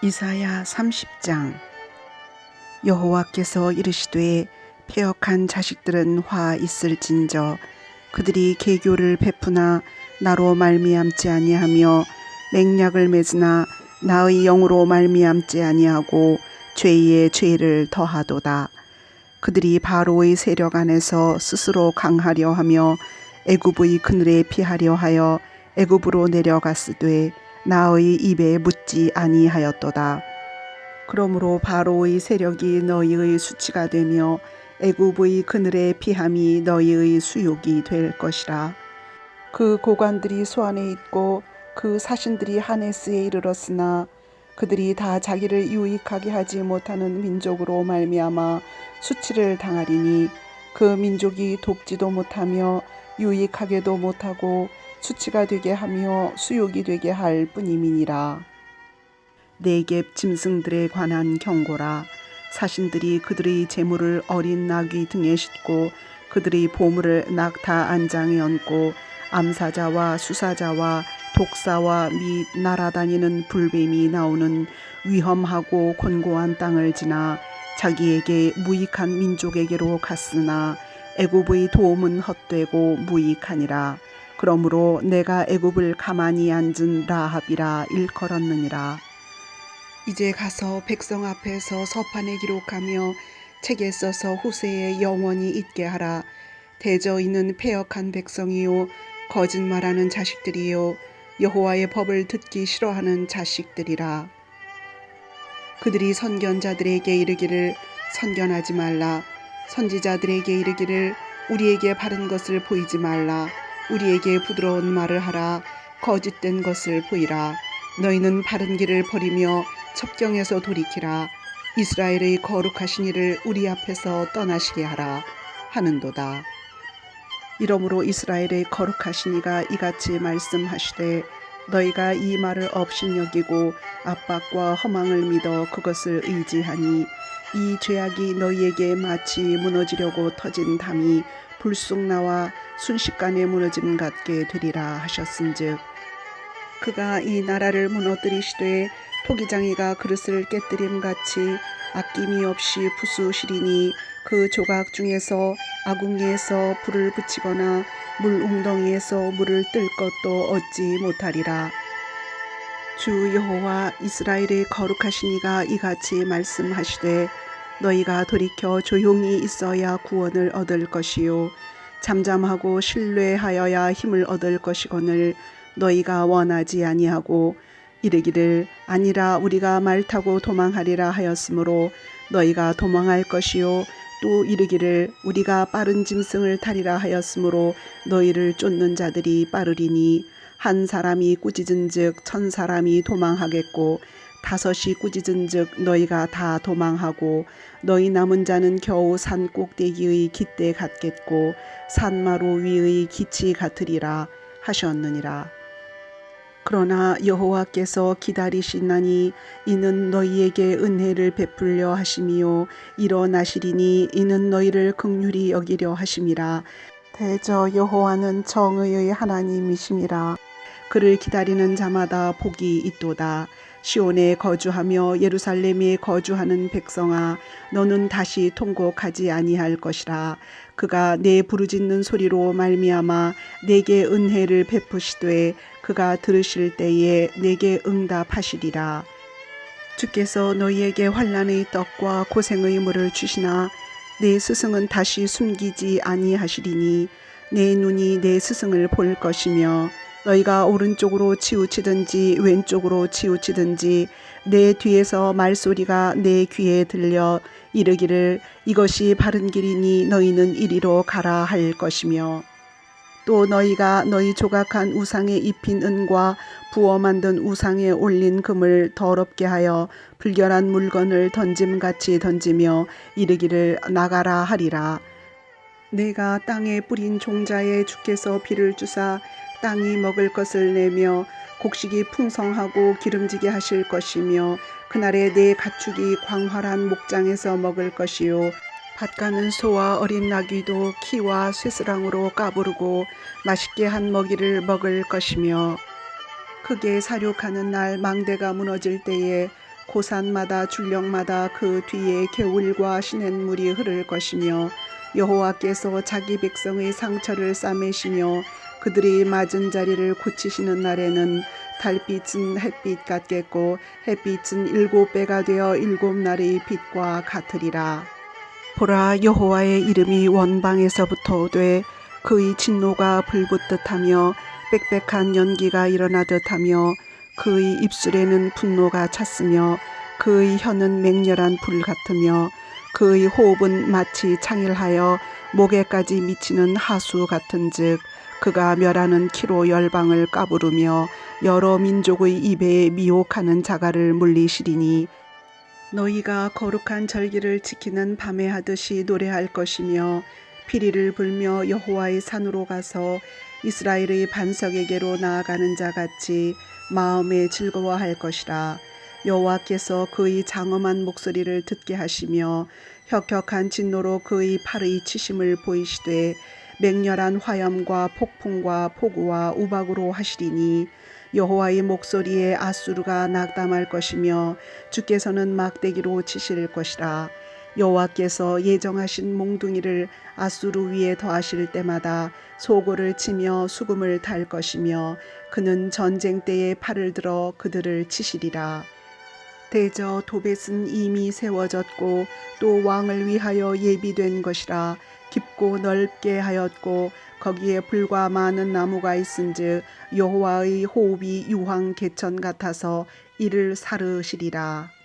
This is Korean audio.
이사야 30장. 여호와께서 이르시되 폐역한 자식들은 화 있을진저. 그들이 계교를 베푸나 나로 말미암지 아니하며 맹약을 맺으나 나의 영으로 말미암지 아니하고 죄의 죄를 더하도다. 그들이 바로의 세력 안에서 스스로 강하려 하며 애굽의 그늘에 피하려 하여 애굽으로 내려갔으되 나의 입에 묻지 아니하였도다. 그러므로 바로의 세력이 너희의 수치가 되며 애굽의 그늘에 피함이 너희의 수욕이 될 것이라. 그 고관들이 소안에 있고 그 사신들이 하네스에 이르렀으나 그들이 다 자기를 유익하게 하지 못하는 민족으로 말미암아 수치를 당하리니 그 민족이 돕지도 못하며 유익하게도 못하고 수치가 되게 하며 수욕이 되게 할 뿐임이니라. 네겝 짐승들에 관한 경고라. 사신들이 그들의 재물을 어린 나귀 등에 싣고 그들의 보물을 낙타 안장에 얹고 암사자와 수사자와 독사와 및 날아다니는 불뱀이 나오는 위험하고 곤고한 땅을 지나 자기에게 무익한 민족에게로 갔으나 애굽의 도움은 헛되고 무익하니라. 그러므로 내가 애굽을 가만히 앉은 라합이라 일컬었느니라. 이제 가서 백성 앞에서 서판에 기록하며 책에 써서 후세에 영원히 있게 하라. 대저인은 폐역한 백성이요 거짓말하는 자식들이요 여호와의 법을 듣기 싫어하는 자식들이라. 그들이 선견자들에게 이르기를 선견하지 말라. 선지자들에게 이르기를 우리에게 바른 것을 보이지 말라. 우리에게 부드러운 말을 하라. 거짓된 것을 보이라. 너희는 바른 길을 버리며 첩경에서 돌이키라. 이스라엘의 거룩하신 이를 우리 앞에서 떠나시게 하라. 하는도다. 이러므로 이스라엘의 거룩하신 이가 이같이 말씀하시되 너희가 이 말을 업신여기고 압박과 허망을 믿어 그것을 의지하니 이 죄악이 너희에게 마치 무너지려고 터진 담이 불쑥 나와 순식간에 무너짐 같게 되리라 하셨은즉 그가 이 나라를 무너뜨리시되 토기장이가 그릇을 깨뜨림 같이 아낌이 없이 부수시리니 그 조각 중에서 아궁이에서 불을 붙이거나 물 웅덩이에서 물을 뜰 것도 얻지 못하리라. 주 여호와 이스라엘의 거룩하신 이가 이같이 말씀하시되 너희가 돌이켜 조용히 있어야 구원을 얻을 것이요. 잠잠하고 신뢰하여야 힘을 얻을 것이거늘 너희가 원하지 아니하고 이르기를 아니라 우리가 말 타고 도망하리라 하였으므로 너희가 도망할 것이요. 또 이르기를 우리가 빠른 짐승을 타리라 하였으므로 너희를 쫓는 자들이 빠르리니 한 사람이 꾸짖은즉 천 사람이 도망하겠고 다섯이 꾸짖은즉 너희가 다 도망하고 너희 남은 자는 겨우 산 꼭대기의 깃대 같겠고 산마루 위의 기치 같으리라 하셨느니라. 그러나 여호와께서 기다리시나니 이는 너희에게 은혜를 베풀려 하심이요 일어나시리니 이는 너희를 극률히 여기려 하심이라. 대저 여호와는 정의의 하나님이심이라. 그를 기다리는 자마다 복이 있도다 시온에 거주하며 예루살렘에 거주하는 백성아 너는 다시 통곡하지 아니할 것이라. 그가 내 부르짖는 소리로 말미암아 내게 은혜를 베푸시되 그가 들으실 때에 내게 응답하시리라. 주께서 너희에게 환란의 떡과 고생의 물을 주시나 내 스승은 다시 숨기지 아니하시리니 내 눈이 내 스승을 볼 것이며 너희가 오른쪽으로 치우치든지 왼쪽으로 치우치든지 내 뒤에서 말소리가 내 귀에 들려 이르기를 이것이 바른 길이니 너희는 이리로 가라 할 것이며 또 너희가 너희 조각한 우상에 입힌 은과 부어 만든 우상에 올린 금을 더럽게 하여 불결한 물건을 던짐같이 던지며 이르기를 나가라 하리라. 내가 땅에 뿌린 종자에 주께서 비를 주사 땅이 먹을 것을 내며 곡식이 풍성하고 기름지게 하실 것이며 그날에 내 가축이 광활한 목장에서 먹을 것이요. 밭가는 소와 어린 나귀도 키와 쇠스랑으로 까부르고 맛있게 한 먹이를 먹을 것이며 크게 사륙하는 날 망대가 무너질 때에 고산마다 줄령마다 그 뒤에 개울과 시냇물이 흐를 것이며 여호와께서 자기 백성의 상처를 싸매시며 그들이 맞은 자리를 고치시는 날에는 달빛은 햇빛 같겠고 햇빛은 일곱 배가 되어 일곱 날의 빛과 같으리라. 보라 여호와의 이름이 원방에서부터 오되 그의 진노가 불붙듯하며 빽빽한 연기가 일어나듯하며 그의 입술에는 분노가 찼으며 그의 혀는 맹렬한 불 같으며 그의 호흡은 마치 창일하여 목에까지 미치는 하수 같은즉 그가 멸하는 키로 열방을 까부르며 여러 민족의 입에 미혹하는 자가를 물리시리니 너희가 거룩한 절기를 지키는 밤에 하듯이 노래할 것이며 피리를 불며 여호와의 산으로 가서 이스라엘의 반석에게로 나아가는 자 같이 마음에 즐거워할 것이라. 여호와께서 그의 장엄한 목소리를 듣게 하시며 혁혁한 진노로 그의 팔의 치심을 보이시되 맹렬한 화염과 폭풍과 폭우와 우박으로 하시리니 여호와의 목소리에 아수르가 낙담할 것이며 주께서는 막대기로 치실 것이라. 여호와께서 예정하신 몽둥이를 아수르 위에 더하실 때마다 소고를 치며 수금을 탈 것이며 그는 전쟁 때에 팔을 들어 그들을 치시리라 대저 도벳은 이미 세워졌고 또 왕을 위하여 예비된 것이라 깊고 넓게 하였고 거기에 불과 많은 나무가 있은즉 여호와의 호흡이 유황 개천 같아서 이를 사르시리라